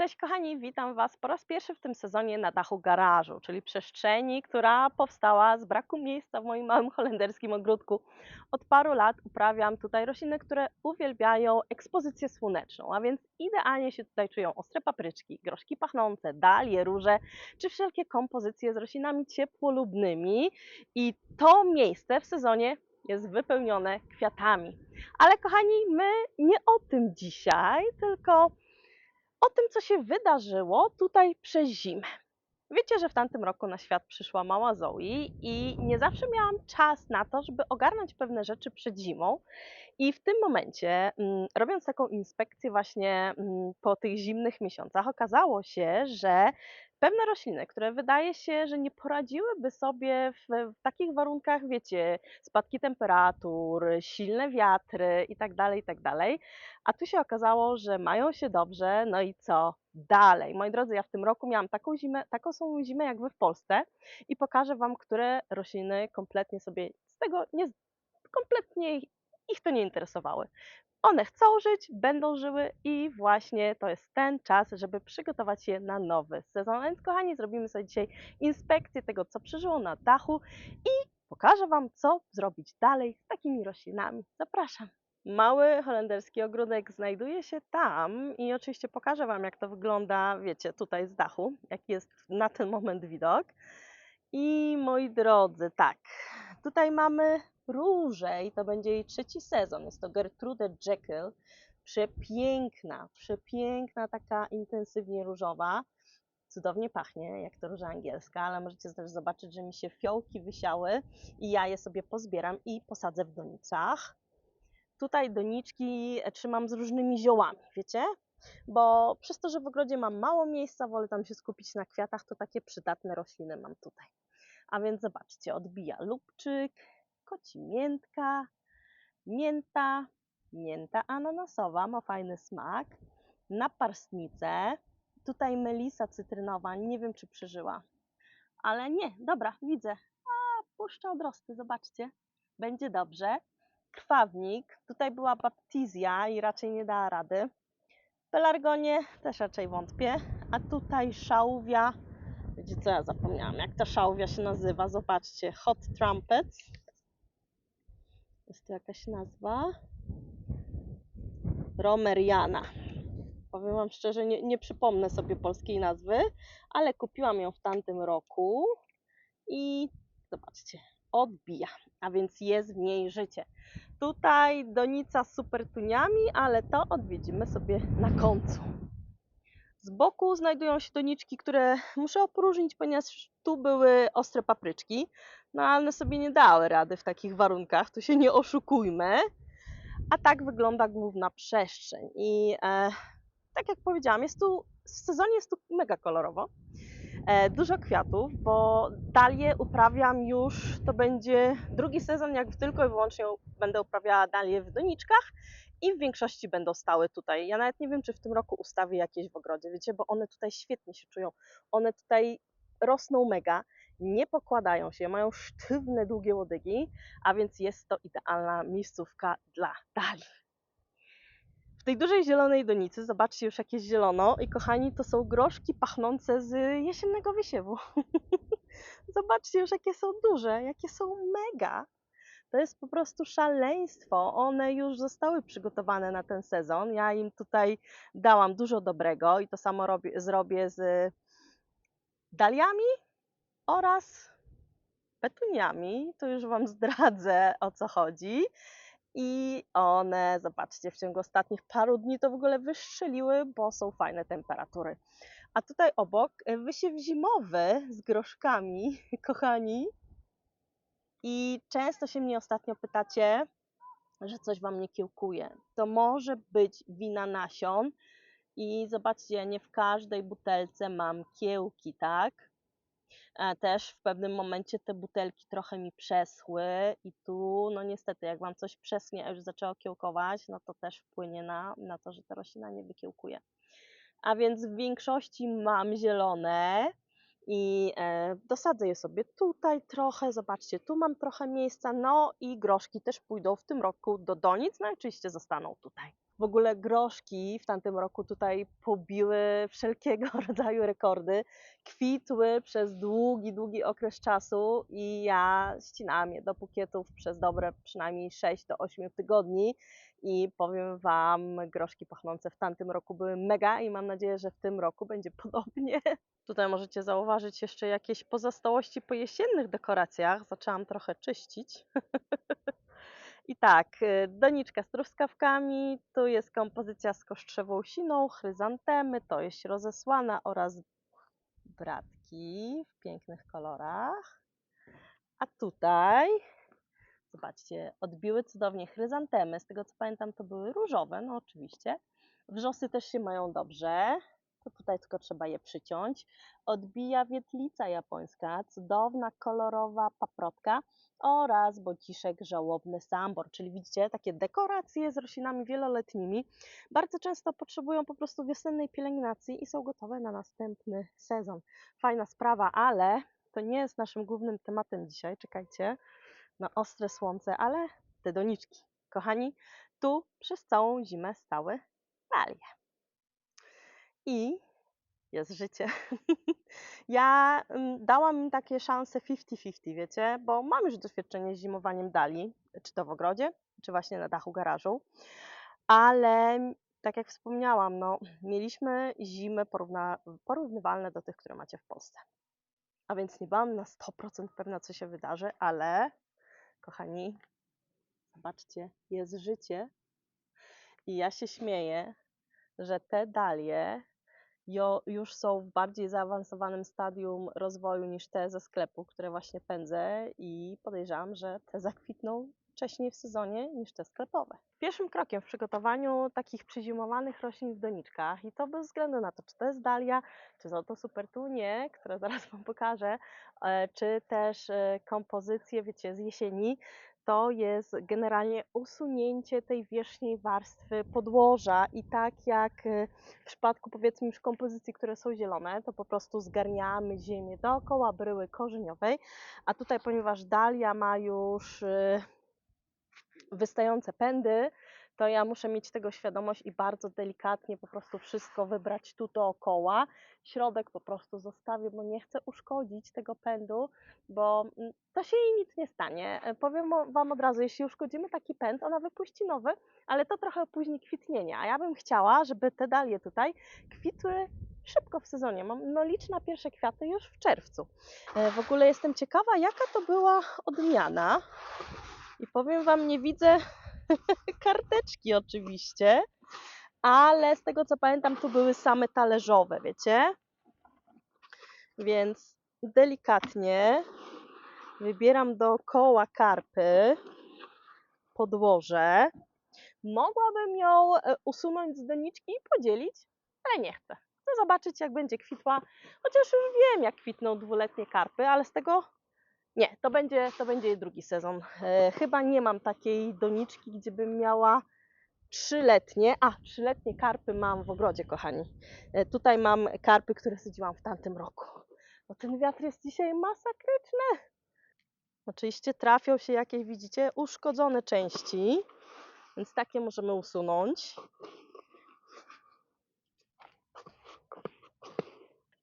Cześć kochani, witam Was po raz pierwszy w tym sezonie na dachu garażu, czyli przestrzeni, która powstała z braku miejsca w moim małym holenderskim ogródku. Od paru lat uprawiam tutaj rośliny, które uwielbiają ekspozycję słoneczną, a więc idealnie się tutaj czują ostre papryczki, groszki pachnące, dalie, róże, czy wszelkie kompozycje z roślinami ciepłolubnymi i to miejsce w sezonie jest wypełnione kwiatami. Ale kochani, my nie o tym dzisiaj, tylko o tym, co się wydarzyło tutaj przez zimę. Wiecie, że w tamtym roku na świat przyszła mała Zoe i nie zawsze miałam czas na to, żeby ogarnąć pewne rzeczy przed zimą. I w tym momencie, mm, robiąc taką inspekcję właśnie mm, po tych zimnych miesiącach, okazało się, że pewne rośliny, które wydaje się, że nie poradziłyby sobie w, w takich warunkach, wiecie, spadki temperatur, silne wiatry itd., itd., a tu się okazało, że mają się dobrze, no i co dalej? Moi drodzy, ja w tym roku miałam taką zimę, taką samą zimę jak wy w Polsce i pokażę wam, które rośliny kompletnie sobie z tego nie, kompletnie ich to nie interesowały. One chcą żyć, będą żyły i właśnie to jest ten czas, żeby przygotować je na nowy sezon. Więc kochani, zrobimy sobie dzisiaj inspekcję tego, co przeżyło na dachu i pokażę Wam, co zrobić dalej z takimi roślinami. Zapraszam. Mały holenderski ogródek znajduje się tam i oczywiście pokażę Wam, jak to wygląda, wiecie, tutaj z dachu, jaki jest na ten moment widok. I moi drodzy, tak, tutaj mamy róże i to będzie jej trzeci sezon. Jest to Gertrude Jekyll. Przepiękna, przepiękna, taka intensywnie różowa. Cudownie pachnie, jak to róża angielska, ale możecie też zobaczyć, że mi się fiołki wysiały i ja je sobie pozbieram i posadzę w donicach. Tutaj doniczki trzymam z różnymi ziołami, wiecie? Bo przez to, że w ogrodzie mam mało miejsca, wolę tam się skupić na kwiatach, to takie przydatne rośliny mam tutaj. A więc zobaczcie, odbija lubczyk, koci miętka, mięta, mięta ananasowa, ma fajny smak, naparstnice, tutaj melisa cytrynowa, nie wiem czy przeżyła, ale nie, dobra, widzę, a puszcza odrosty, zobaczcie, będzie dobrze. Krwawnik, tutaj była baptizja i raczej nie dała rady. Pelargonie też raczej wątpię, a tutaj szałwia, wiecie co, ja zapomniałam, jak ta szałwia się nazywa, zobaczcie, Hot Trumpets, jest to jakaś nazwa. Romeriana. Powiem Wam szczerze, nie, nie przypomnę sobie polskiej nazwy, ale kupiłam ją w tamtym roku i zobaczcie, odbija, a więc jest w niej życie. Tutaj donica z supertuniami, ale to odwiedzimy sobie na końcu. Z boku znajdują się doniczki, które muszę opróżnić, ponieważ tu były ostre papryczki, no ale one sobie nie dały rady w takich warunkach, tu się nie oszukujmy. A tak wygląda główna przestrzeń. I e, tak jak powiedziałam, jest tu, w sezonie jest tu mega kolorowo. E, dużo kwiatów, bo dalie uprawiam już, to będzie drugi sezon, jak tylko i wyłącznie będę uprawiała dalie w doniczkach i w większości będą stały tutaj. Ja nawet nie wiem, czy w tym roku ustawię jakieś w ogrodzie, wiecie, bo one tutaj świetnie się czują. One tutaj rosną mega, nie pokładają się, mają sztywne, długie łodygi, a więc jest to idealna miejscówka dla dali. Tej dużej zielonej donicy, zobaczcie już jak jest zielono i kochani, to są groszki pachnące z jesiennego wysiewu. zobaczcie już jakie są duże, jakie są mega. To jest po prostu szaleństwo. One już zostały przygotowane na ten sezon. Ja im tutaj dałam dużo dobrego i to samo robię, zrobię z daliami oraz petuniami. Tu już Wam zdradzę o co chodzi. I one, zobaczcie, w ciągu ostatnich paru dni to w ogóle wystrzeliły, bo są fajne temperatury. A tutaj obok e, wysiew zimowy z groszkami, kochani. I często się mnie ostatnio pytacie, że coś Wam nie kiełkuje. To może być wina nasion. I zobaczcie, nie w każdej butelce mam kiełki, tak? Też w pewnym momencie te butelki trochę mi przeschły i tu, no niestety, jak Wam coś przeschnie, a już zaczęło kiełkować, no to też wpłynie na, na to, że ta roślina nie wykiełkuje. A więc w większości mam zielone i e, dosadzę je sobie tutaj trochę, zobaczcie, tu mam trochę miejsca, no i groszki też pójdą w tym roku do donic, no i oczywiście zostaną tutaj. W ogóle groszki w tamtym roku tutaj pobiły wszelkiego rodzaju rekordy. Kwitły przez długi, długi okres czasu i ja ścinałam je do bukietów przez dobre przynajmniej 6 do 8 tygodni. I powiem Wam, groszki pachnące w tamtym roku były mega i mam nadzieję, że w tym roku będzie podobnie. Tutaj możecie zauważyć jeszcze jakieś pozostałości po jesiennych dekoracjach. Zaczęłam trochę czyścić. I tak, y, doniczka z truskawkami, tu jest kompozycja z kosztrzewą siną, chryzantemy, to jest rozesłana oraz bratki w pięknych kolorach. A tutaj, zobaczcie, odbiły cudownie chryzantemy. Z tego co pamiętam, to były różowe, no oczywiście. Wrzosy też się mają dobrze. To tutaj tylko trzeba je przyciąć. Odbija wietlica japońska, cudowna, kolorowa paprotka oraz bociszek żałobny sambor, czyli widzicie takie dekoracje z roślinami wieloletnimi. Bardzo często potrzebują po prostu wiosennej pielęgnacji i są gotowe na następny sezon. Fajna sprawa, ale to nie jest naszym głównym tematem dzisiaj. Czekajcie na ostre słońce, ale te doniczki. Kochani, tu przez całą zimę stały dalie. I jest życie. Ja mm, dałam im takie szanse 50-50, wiecie, bo mam już doświadczenie z zimowaniem dali, czy to w ogrodzie, czy właśnie na dachu garażu, ale tak jak wspomniałam, no, mieliśmy zimy porówna, porównywalne do tych, które macie w Polsce. A więc nie byłam na 100% pewna, co się wydarzy, ale kochani, zobaczcie, jest życie i ja się śmieję, że te dalie już są w bardziej zaawansowanym stadium rozwoju niż te ze sklepu, które właśnie pędzę i podejrzewam, że te zakwitną wcześniej w sezonie niż te sklepowe. Pierwszym krokiem w przygotowaniu takich przyzimowanych roślin w doniczkach i to bez względu na to, czy to jest dalia, czy są to supertunie, które zaraz Wam pokażę, e, czy też e, kompozycje, wiecie, z jesieni, to jest generalnie usunięcie tej wierzchniej warstwy podłoża i tak jak e, w przypadku powiedzmy już kompozycji, które są zielone, to po prostu zgarniamy ziemię dookoła bryły korzeniowej, a tutaj ponieważ dalia ma już e, wystające pędy, to ja muszę mieć tego świadomość i bardzo delikatnie po prostu wszystko wybrać tu dookoła. Środek po prostu zostawię, bo nie chcę uszkodzić tego pędu, bo mm, to się jej nic nie stanie. E, Powiem Wam od razu, jeśli uszkodzimy taki pęd, ona wypuści nowy, ale to trochę opóźni kwitnienie, a ja bym chciała, żeby te dalie tutaj kwitły szybko w sezonie. Mam no, liczne pierwsze kwiaty już w czerwcu. E, W ogóle jestem ciekawa, jaka to była odmiana. I powiem Wam, nie widzę karteczki oczywiście, ale z tego co pamiętam, tu były same talerzowe, wiecie? Więc delikatnie wybieram dookoła karpy podłoże. Mogłabym ją e, usunąć z doniczki i podzielić, ale nie chcę. Chcę zobaczyć, jak będzie kwitła, chociaż już wiem, jak kwitną dwuletnie karpy, ale z tego nie, to będzie, to będzie drugi sezon. E, chyba nie mam takiej doniczki, gdzie bym miała trzyletnie. A, trzyletnie karpy mam w ogrodzie, kochani. E, tutaj mam karpy, które sadziłam w tamtym roku. No ten wiatr jest dzisiaj masakryczny. Oczywiście trafią się jakieś, widzicie, uszkodzone części, więc takie możemy usunąć.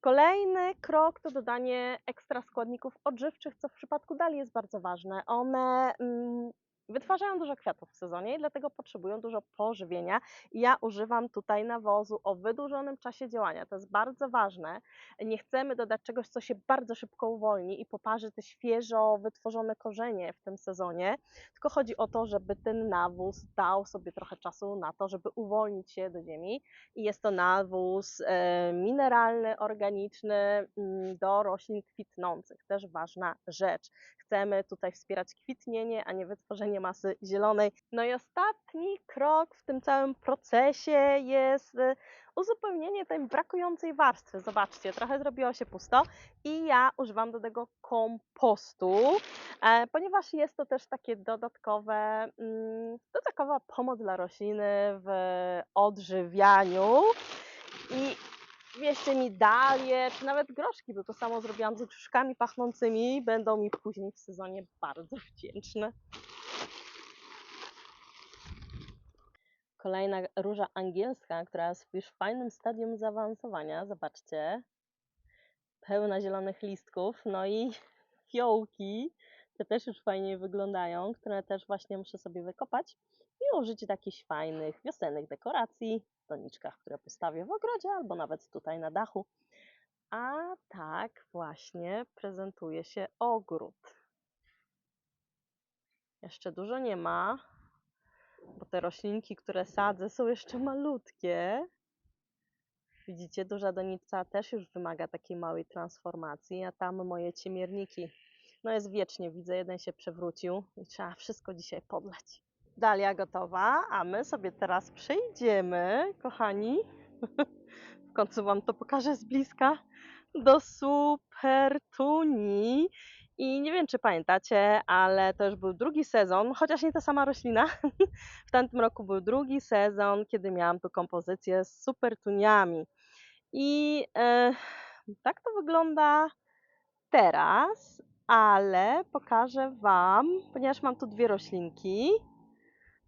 Kolejny krok to dodanie ekstra składników odżywczych, co w przypadku dali jest bardzo ważne. One mm, wytwarzają dużo kwiatów w sezonie i dlatego potrzebują dużo pożywienia. Ja używam tutaj nawozu o wydłużonym czasie działania. To jest bardzo ważne. Nie chcemy dodać czegoś, co się bardzo szybko uwolni i poparzy te świeżo wytworzone korzenie w tym sezonie, tylko chodzi o to, żeby ten nawóz dał sobie trochę czasu na to, żeby uwolnić się do ziemi i jest to nawóz e, mineralny, organiczny mm, do roślin kwitnących. Też ważna rzecz. Chcemy tutaj wspierać kwitnienie, a nie wytworzenie masy zielonej. No i ostatni krok w tym całym procesie jest e, uzupełnienie tej brakującej warstwy. Zobaczcie, trochę zrobiło się pusto i ja używam do tego kompostu, e, ponieważ jest to też takie dodatkowe, mm, dodatkowa pomoc dla rośliny w odżywianiu. I wierzcie mi, dalie, czy nawet groszki, bo to samo zrobiłam z gruszkami pachnącymi, będą mi później w sezonie bardzo wdzięczne. Kolejna róża angielska, która jest już w fajnym stadium zaawansowania. Zobaczcie. Pełna zielonych listków. No i fiołki. Te też już fajnie wyglądają, które też właśnie muszę sobie wykopać i użyć jakichś fajnych wiosennych dekoracji doniczkach, które postawię w ogrodzie albo nawet tutaj na dachu. A tak właśnie prezentuje się ogród. Jeszcze dużo nie ma, bo te roślinki, które sadzę, są jeszcze malutkie. Widzicie, duża donica też już wymaga takiej małej transformacji, a tam moje ciemierniki, no jest wiecznie, widzę, jeden się przewrócił i trzeba wszystko dzisiaj podlać. Dalia gotowa, a my sobie teraz przejdziemy, kochani, w końcu Wam to pokażę z bliska, do Supertuni. I nie wiem, czy pamiętacie, ale to już był drugi sezon, chociaż nie ta sama roślina. W tamtym roku był drugi sezon, kiedy miałam tu kompozycję z supertuniami. I e, tak to wygląda teraz, ale pokażę Wam, ponieważ mam tu dwie roślinki.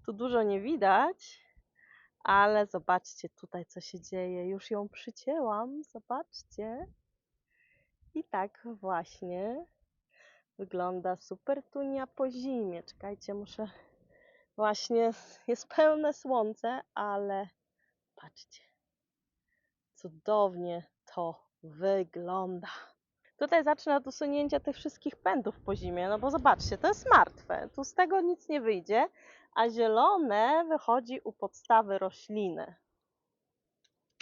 Tu dużo nie widać, ale zobaczcie tutaj, co się dzieje. Już ją przycięłam, zobaczcie. I tak właśnie wygląda supertunia po zimie. Czekajcie, muszę. Właśnie jest pełne słońce, ale patrzcie. Cudownie to wygląda. Tutaj zacznę od usunięcia tych wszystkich pędów po zimie, no bo zobaczcie, to jest martwe. Tu z tego nic nie wyjdzie, a zielone wychodzi u podstawy rośliny.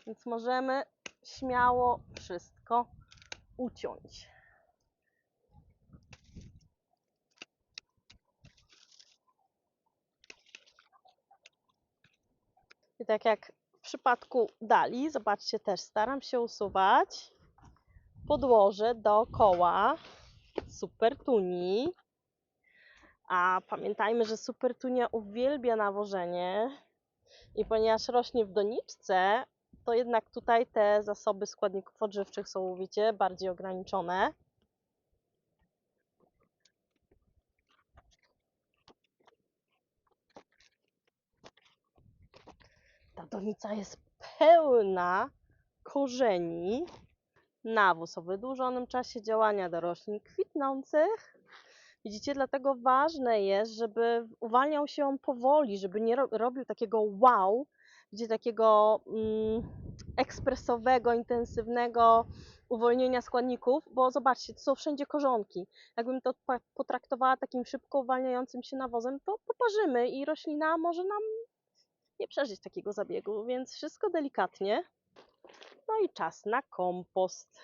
Więc możemy śmiało wszystko uciąć. I tak jak w przypadku dali, zobaczcie też, staram się usuwać podłoże dookoła supertuni. A pamiętajmy, że supertunia uwielbia nawożenie i ponieważ rośnie w doniczce, to jednak tutaj te zasoby składników odżywczych są, wiecie, bardziej ograniczone. Ta donica jest pełna korzeni. Nawóz o wydłużonym czasie działania do roślin kwitnących. Widzicie, dlatego ważne jest, żeby uwalniał się on powoli, żeby nie ro robił takiego wow, gdzie takiego mm, ekspresowego, intensywnego uwolnienia składników, bo zobaczcie, to są wszędzie korzonki. Jakbym to potraktowała takim szybko uwalniającym się nawozem, to poparzymy i roślina może nam nie przeżyć takiego zabiegu, więc wszystko delikatnie. No i czas na kompost.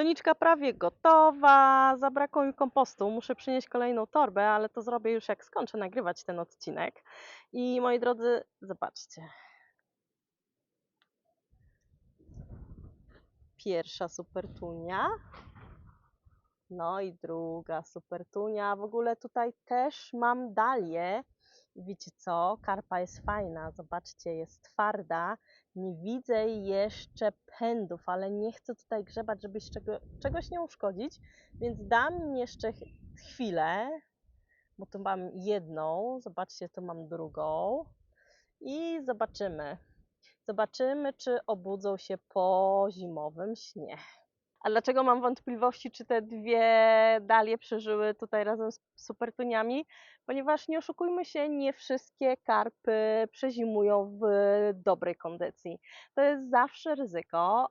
Doniczka prawie gotowa. Zabrakło mi kompostu. Muszę przynieść kolejną torbę, ale to zrobię już jak skończę nagrywać ten odcinek. I moi drodzy, zobaczcie. Pierwsza supertunia. No i druga supertunia. W ogóle tutaj też mam dalię. Wiecie co? Karpa jest fajna. Zobaczcie, jest twarda. Nie widzę jeszcze pędów, ale nie chcę tutaj grzebać, żeby czego, czegoś nie uszkodzić, więc dam jeszcze ch- chwilę, bo tu mam jedną, zobaczcie, tu mam drugą i zobaczymy. Zobaczymy, czy obudzą się po zimowym śnie. A dlaczego mam wątpliwości, czy te dwie dalie przeżyły tutaj razem z supertuniami? Ponieważ nie oszukujmy się, nie wszystkie karpy przezimują w dobrej kondycji. To jest zawsze ryzyko.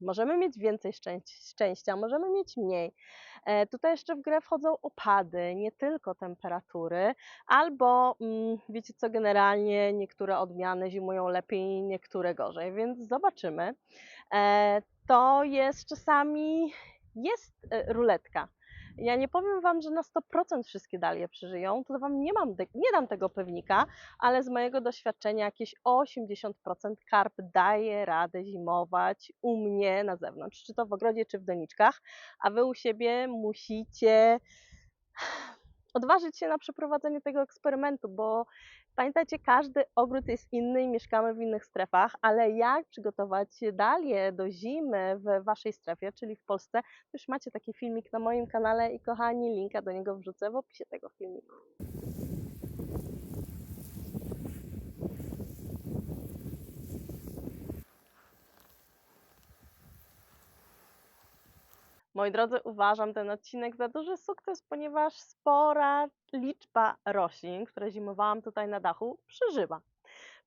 Em, Możemy mieć więcej szczęś- szczęścia, możemy mieć mniej. E, Tutaj jeszcze w grę wchodzą opady, nie tylko temperatury, albo mm, wiecie co, generalnie niektóre odmiany zimują lepiej, niektóre gorzej, więc zobaczymy. E, To jest czasami jest e, ruletka. Ja nie powiem Wam, że na 100% wszystkie dalie przeżyją, to Wam nie, mam, nie dam tego pewnika, ale z mojego doświadczenia jakieś 80% karp daje radę zimować u mnie na zewnątrz, czy to w ogrodzie, czy w doniczkach, a Wy u siebie musicie odważyć się na przeprowadzenie tego eksperymentu, bo pamiętajcie, każdy ogród jest inny i mieszkamy w innych strefach, ale jak przygotować dalię do zimy w waszej strefie, czyli w Polsce, to już macie taki filmik na moim kanale i kochani, linka do niego wrzucę w opisie tego filmiku. Moi drodzy, uważam ten odcinek za duży sukces, ponieważ spora liczba roślin, które zimowałam tutaj na dachu, przeżyła.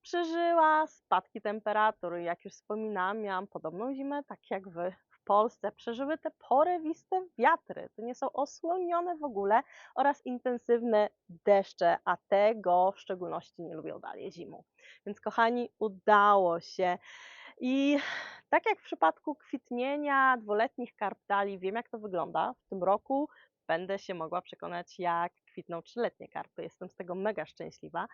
Przeżyła spadki temperatur. Jak już wspominałam, miałam podobną zimę, tak jak wy w Polsce. Przeżyły te porywiste wiatry, to nie są osłonione w ogóle, oraz intensywne deszcze, a tego w szczególności nie lubią dalej zimą. Więc kochani, udało się. I tak jak w przypadku kwitnienia dwuletnich karpdali, wiem jak to wygląda. W tym roku będę się mogła przekonać, jak kwitną trzyletnie karpy. Jestem z tego mega szczęśliwa.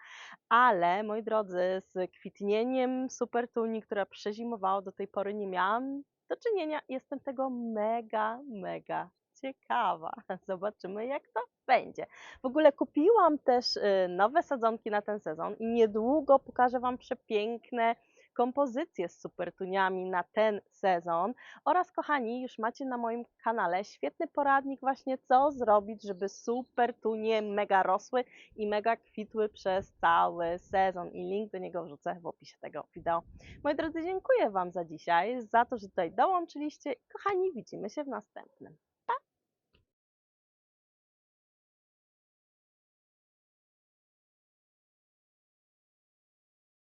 Ale moi drodzy, z kwitnieniem super tuni, które przezimowało do tej pory, nie miałam do czynienia. Jestem tego mega, mega ciekawa. Zobaczymy, jak to będzie. W ogóle kupiłam też y, nowe sadzonki na ten sezon i niedługo pokażę Wam przepiękne kompozycje z supertuniami na ten sezon. Oraz kochani, już macie na moim kanale świetny poradnik właśnie co zrobić, żeby supertunie mega rosły i mega kwitły przez cały sezon i link do niego wrzucę w opisie tego wideo. Moi drodzy, dziękuję Wam za dzisiaj, za to, że tutaj dołączyliście kochani, widzimy się w następnym.